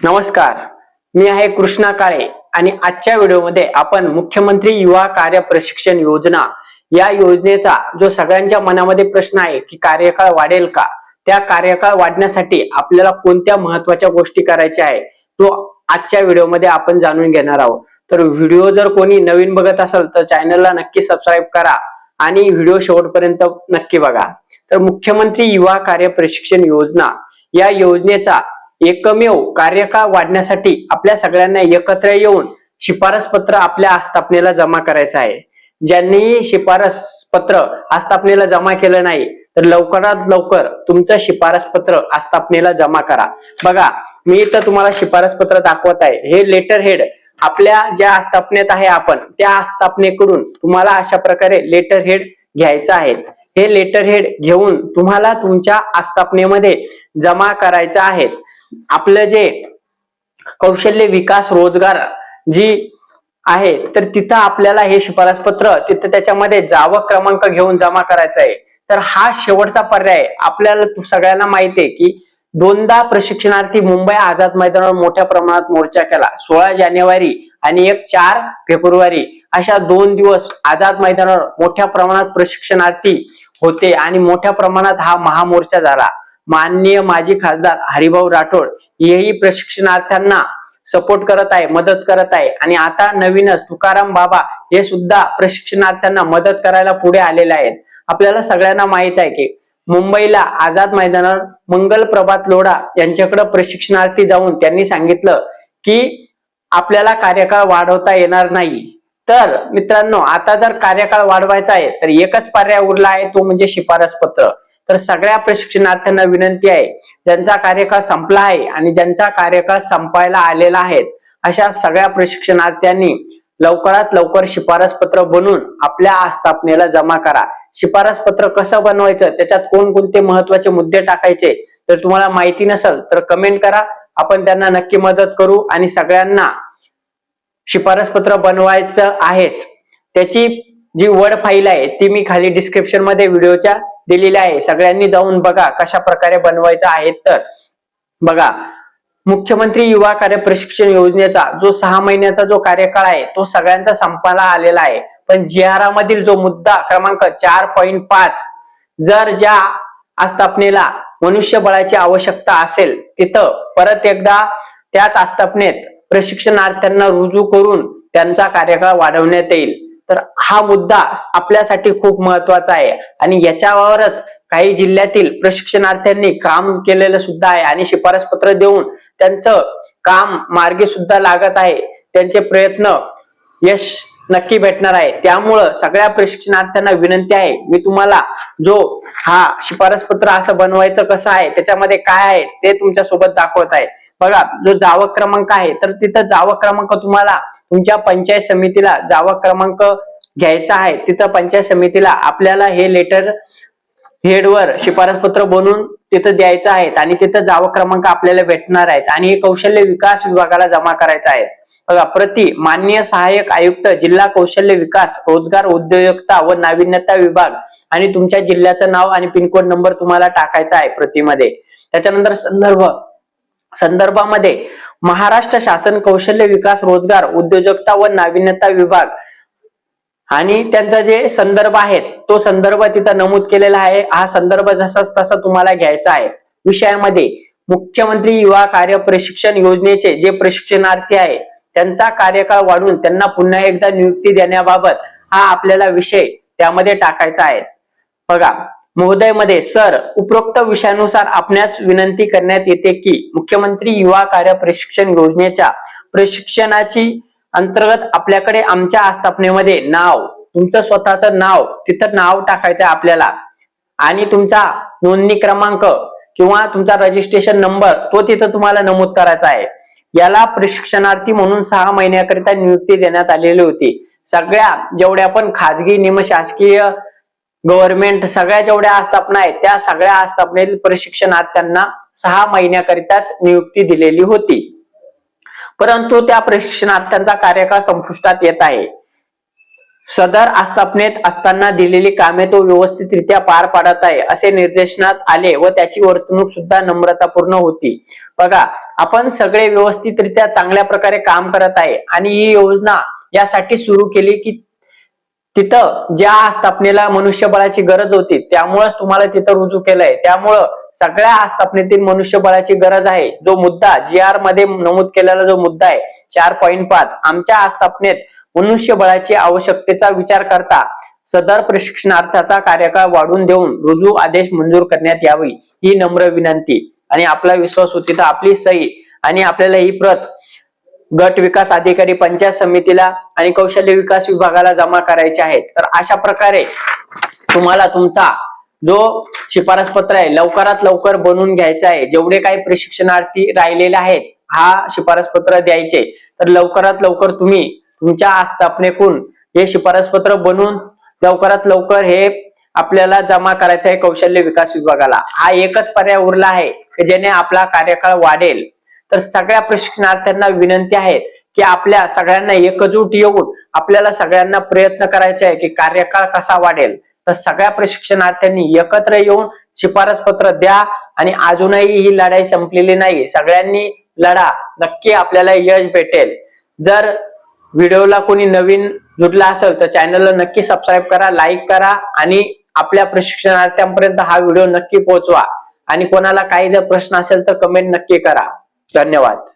नमस्कार. मी आहे कृष्णा काळे आणि आजच्या व्हिडिओमध्ये आपण मुख्यमंत्री युवा कार्य प्रशिक्षण योजना या योजनेचा जो सगळ्यांच्या मनामध्ये प्रश्न आहे की कार्यकाळ वाढेल का त्या कार्यकाळ वाढण्यासाठी आपल्याला कोणत्या महत्त्वाच्या गोष्टी करायच्या आहे तो आजच्या व्हिडिओमध्ये आपण जाणून घेणार आहोत. तर व्हिडिओ जर कोणी नवीन बघत असेल तर चॅनलला नक्की सबस्क्राईब करा आणि व्हिडिओ शेवटपर्यंत नक्की बघा. तर मुख्यमंत्री युवा कार्य प्रशिक्षण योजना या योजनेचा एकमेव कार्यकाळ वाढण्यासाठी आपल्या सगळ्यांना एकत्र येऊन शिफारस पत्र आपल्या आस्थापनेला जमा करायचं आहे. ज्यांनी शिफारस पत्र आस्थापनेला जमा केलं नाही तर लवकरात लवकर तुमचं शिफारस पत्र आस्थापनेला जमा करा. बघा मी इथं तुम्हाला शिफारस पत्र दाखवत आहे. हे लेटर हेड आपल्या ज्या आस्थापनेत आहे आपण त्या आस्थापनेकडून तुम्हाला अशा प्रकारे लेटर हेड घ्यायचं आहे. हे लेटर हेड घेऊन तुम्हाला तुमच्या आस्थापनेमध्ये जमा करायचं आहे. आपलं जे कौशल्य विकास रोजगार जी आहे तर तिथं आपल्याला हे शिफारस पत्र तिथं त्याच्यामध्ये जावं क्रमांक घेऊन जमा करायचा आहे. तर हा शेवटचा पर्याय आपल्याला सगळ्यांना माहिती आहे की दोनदा प्रशिक्षणार्थी मुंबई आझाद मैदानावर मोठ्या प्रमाणात मोर्चा केला. सोळा जानेवारी आणि एक चार फेब्रुवारी अशा दोन दिवस आझाद मैदानावर मोठ्या प्रमाणात प्रशिक्षणार्थी होते आणि मोठ्या प्रमाणात हा महामोर्चा झाला. माननीय माजी खासदार हरिभाऊ राठोड हेही प्रशिक्षणार्थ्यांना सपोर्ट करत आहे मदत करत आहे. आणि आता नवीनच तुकाराम बाबा हे सुद्धा प्रशिक्षणार्थ्यांना मदत करायला पुढे आलेले आहेत. आपल्याला सगळ्यांना माहीत आहे की मुंबईला आझाद मैदानावर मंगल प्रभात लोढा यांच्याकडे प्रशिक्षणार्थी जाऊन त्यांनी सांगितलं की आपल्याला कार्यकाळ वाढवता येणार नाही. तर मित्रांनो आता जर कार्यकाळ वाढवायचा आहे तर एकच पर्याय उरला आहे तो म्हणजे शिफारस पत्र तर सगळ्या प्रशिक्षणार्थ्यांना विनंती आहे ज्यांचा कार्यकाळ संपला आहे आणि ज्यांचा कार्यकाळ संपायला आलेला आहे अशा सगळ्या प्रशिक्षणार्थ्यांनी लवकरात लवकर शिफारस पत्र बनवून आपल्या आस्थापनेला जमा करा. शिफारस पत्र कसं बनवायचं त्याच्यात कोणकोणते महत्त्वाचे मुद्दे टाकायचे तर तुम्हाला माहिती नसेल तर कमेंट करा. आपण त्यांना नक्की मदत करू आणि सगळ्यांना शिफारस पत्र बनवायचं आहेच. त्याची जी वर्ड फाईल आहे ती मी खाली डिस्क्रिप्शनमध्ये व्हिडिओच्या दिलेली आहे. सगळ्यांनी जाऊन बघा कशा प्रकारे बनवायचं आहे तर. बघा मुख्यमंत्री युवा कार्य प्रशिक्षण योजनेचा जो सहा महिन्याचा जो कार्यकाळ आहे तो सगळ्यांचा संपायला आलेला आहे. पण जी मधील जो मुद्दा क्रमांक चार पॉईंट पाच जर ज्या आस्थापनेला मनुष्यबळाची आवश्यकता असेल तिथं परत एकदा त्याच आस्थापनेत प्रशिक्षणार्थ्यांना रुजू करून त्यांचा कार्यकाळ वाढवण्यात येईल. तर हा मुद्दा आपल्यासाठी खूप महत्त्वाचा आहे. आणि याच्यावरच काही जिल्ह्यातील प्रशिक्षणार्थ्यांनी काम केलेलं सुद्धा आहे. आणि शिफारस पत्र देऊन त्यांचं काम मार्गे सुद्धा लागत आहे. त्यांचे प्रयत्न यश नक्की भेटणार आहे. त्यामुळं सगळ्या प्रशिक्षणार्थ्यांना विनंती आहे मी तुम्हाला जो हा शिफारस पत्र असं बनवायचं कसं आहे त्याच्यामध्ये काय आहे ते तुमच्यासोबत दाखवत आहे. बघा जो जावक क्रमांक आहे तर तिथं जावक क्रमांक तुम्हाला तुमच्या पंचायत समितीला जावक क्रमांक घ्यायचा आहे. तिथं पंचायत समितीला आपल्याला हे लेटर हेडवर शिफारस पत्र बनवून तिथं द्यायचं आहे आणि तिथं जावक क्रमांक आपल्याला भेटणार आहेत आणि हे कौशल्य विकास विभागाला जमा करायचं आहे. बघा प्रति माननीय सहाय्यक आयुक्त जिल्हा कौशल्य विकास रोजगार उद्योजकता व नाविन्यता विभाग आणि तुमच्या जिल्ह्याचं नाव आणि पिनकोड नंबर तुम्हाला टाकायचा आहे प्रतीमध्ये. त्याच्यानंतर संदर्भ संदर्भामध्ये महाराष्ट्र शासन कौशल्य विकास रोजगार उद्योजकता व नाविन्यता विभाग आणि त्यांचा जे संदर्भ आहेत तो संदर्भ तिथं नमूद केलेला आहे. हा संदर्भ जसाच तसा तुम्हाला घ्यायचा आहे. विषयामध्ये मुख्यमंत्री युवा कार्य प्रशिक्षण योजनेचे जे प्रशिक्षणार्थी आहे त्यांचा कार्यकाळ वाढून त्यांना पुन्हा एकदा नियुक्ती देण्याबाबत हा आपल्याला विषय त्यामध्ये टाकायचा आहे. बघा महोदयमध्ये सर उपरोक्त विषयानुसार आपणास विनंती करण्यात येते की मुख्यमंत्री युवा कार्य प्रशिक्षण योजनेच्या प्रशिक्षणाची अंतर्गत आपल्याकडे आमच्या आस्थापनेमध्ये नाव तुमचं स्वतःचं नाव तिथं नाव टाकायचं आपल्याला आणि तुमचा नोंदणी क्रमांक किंवा तुमचा रजिस्ट्रेशन नंबर तो तिथं तुम्हाला नमूद करायचा आहे. याला प्रशिक्षणार्थी म्हणून सहा महिन्याकरिता नियुक्ती देण्यात आलेली होती. सगळ्या जेवढ्या पण खाजगी निमशासकीय गव्हर्नमेंट सगळ्या जेवढ्या आस्थापना आहेत त्या सगळ्या आस्थापनेतील प्रशिक्षणार्थ्यांना सहा महिन्याकरिताच नियुक्ती दिलेली होती. परंतु त्या प्रशिक्षणात त्यांचा कार्यकाळ संपुष्टात येत आहे. सदर आस्थापनेत असताना दिलेली कामे तो व्यवस्थितरित्या पार पाडत आहे असे निर्देशनात आले व त्याची वर्तणूक सुद्धा नम्रतापूर्ण होती. बघा आपण सगळे व्यवस्थितरित्या चांगल्या प्रकारे काम करत आहे आणि ही योजना यासाठी सुरू केली की तिथं ज्या आस्थापनेला मनुष्यबळाची गरज होती त्यामुळेच तुम्हाला तिथं रुजू केलंय. त्यामुळं सगळ्या आस्थापनेतील मनुष्यबळाची गरज आहे. जो मुद्दा जी आरमध्ये नमूद केलेला जो मुद्दा आहे चार पॉईंट पाच आमच्या आस्थापनेत मनुष्यबळाची आवश्यकतेचा विचार करता सदर प्रशिक्षणार्थाचा कार्यकाळ वाढून देऊन रुजू आदेश मंजूर करण्यात यावी ही नम्र विनंती. आणि आपला विश्वास होती तर आपली सही आणि आपल्याला ही प्रत गट विकास अधिकारी पंचायत समितीला आणि कौशल्य विकास विभागाला जमा करायचे आहेत. तर अशा प्रकारे तुम्हाला तुमचा जो शिफारस पत्र आहे लवकरात लवकर बनवून घ्यायचा आहे. जेवढे काही प्रशिक्षणार्थी राहिलेले आहेत हा शिफारस पत्र द्यायचे. तर लवकरात लवकर तुम्ही तुमच्या आस्थापनेकून हे शिफारस पत्र बनवून लवकरात लवकर हे आपल्याला जमा करायचं आहे कौशल्य विकास विभागाला. हा एकच पर्याय उरला आहे की ज्याने आपला कार्यकाळ वाढेल. तर सगळ्या प्रशिक्षणार्थ्यांना विनंती आहे की आपल्या सगळ्यांना एकजूट येऊन आपल्याला सगळ्यांना प्रयत्न करायचे आहे की कार्यकाळ कसा वाढेल. तर सगळ्या प्रशिक्षणार्थ्यांनी एकत्र येऊन शिफारस पत्र द्या आणि अजूनही ही लढाई संपलेली नाही सगळ्यांनी लढा. नक्की आपल्याला यश भेटेल. जर व्हिडिओला कोणी नवीन जुडला असेल तर चॅनलला नक्की सबस्क्राईब करा लाईक करा आणि आपल्या प्रशिक्षणार्थ्यांपर्यंत हा व्हिडिओ नक्की पोहोचवा. आणि कोणाला काही जर प्रश्न असेल तर कमेंट नक्की करा. धन्यवाद.